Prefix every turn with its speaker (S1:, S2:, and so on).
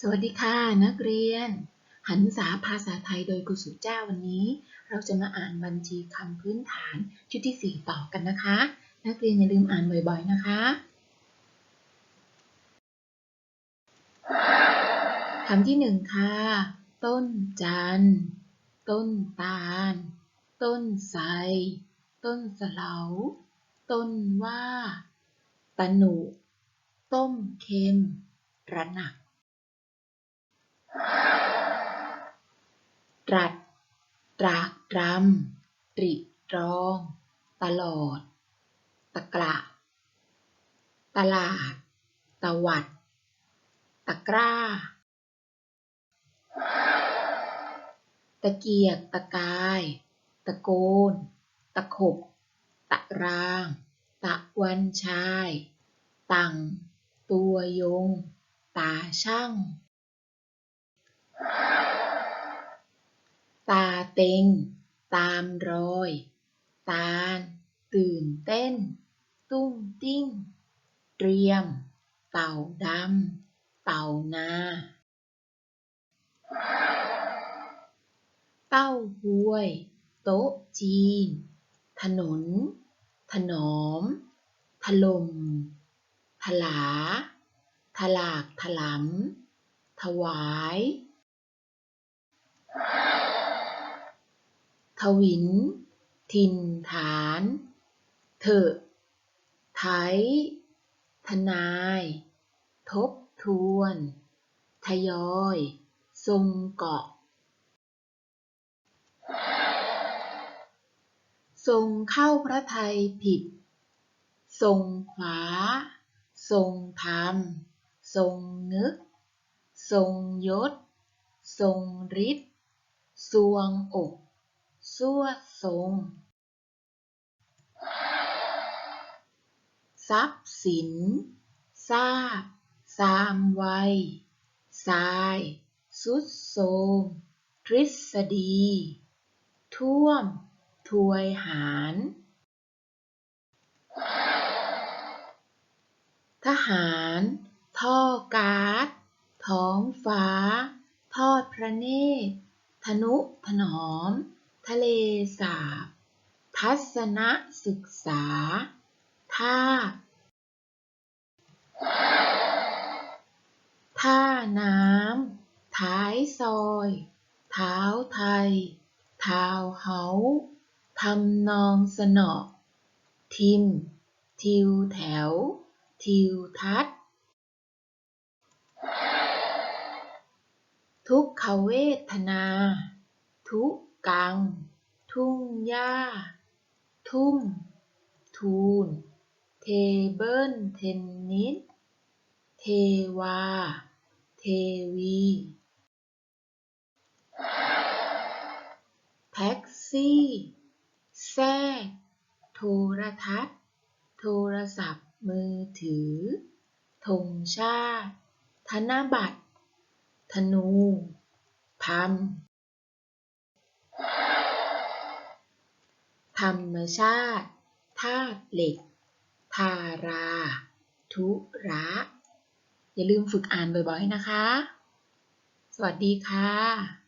S1: สวัสดีค่ะ นักเรียน หันษาภาษาไทยโดยครูสุเจ้าวันนี้ เราจะมาอ่านบัญชีคำพื้นฐานชุดที่ 4 ต่อกันนะคะ นักเรียนอย่าลืมอ่านบ่อยๆนะคะคำที่หนึ่งค่ะ ต้นจัน ต้นตาล ต้นไทรต้นสะเหลาต้นว่า ตะหนุ ต้มเค็ม ระหนัก ตรัส ตรากตรำตริตรอง ตลอด ตะกระตลาด ตะวัด ตะกร้า ตะเกียก ตะกาย ตะโกน ตะขบ ตะราง ตะวันชาย ตัง ตัวยง ตาช่าง ตา เต็ง ตามรอย ตาล ตื่นเต้น ตุ้งติ้ง เตรียม เต่าดำ เต่านา เต้าหวย โต๊ะจีน ถนน ถนอม ถล่มถลา ถลากถลำถวาย ทวินถิ่นฐาน เถอะไถทนาย ทบทวน ทยอย ทรงเกาะ ทรงเข้าพระทัยผิด ทรงขวา ทรงธรรม ทรงนึก ทรงยศ ทรงฤทธิ์สวงอก สวทรงทรัพย์สินทราบสามวัยทราย สุดโทรมทฤษฎี ท่วมถวยหาร ทหาร ท่อกาศท้องฟ้า ทอดพระเนตรทนุถนอม ทะเลสาบ ทัศนศึกษา ท่า ท่าน้ำ ท้ายซอย เท้าไทยเท้าเฮาทำนองสนอ ทิม ทิวแถว ทิวทัศน์ ทุกขเวทนา ทุก งทุ่งหญ้า ทุ่ม ทูล เทเบิลเทนนิส เทวา เทวี แท็กซี่ แทรก โทรทัศน์ โทรศัพท์มือถือ ธงชาติ ธนบัตร ธนู พัน ธรรมชาติธาตุเหล็ก ทารา ทุระ อย่าลืมฝึกอ่านบ่อยๆนะคะ สวัสดีค่ะ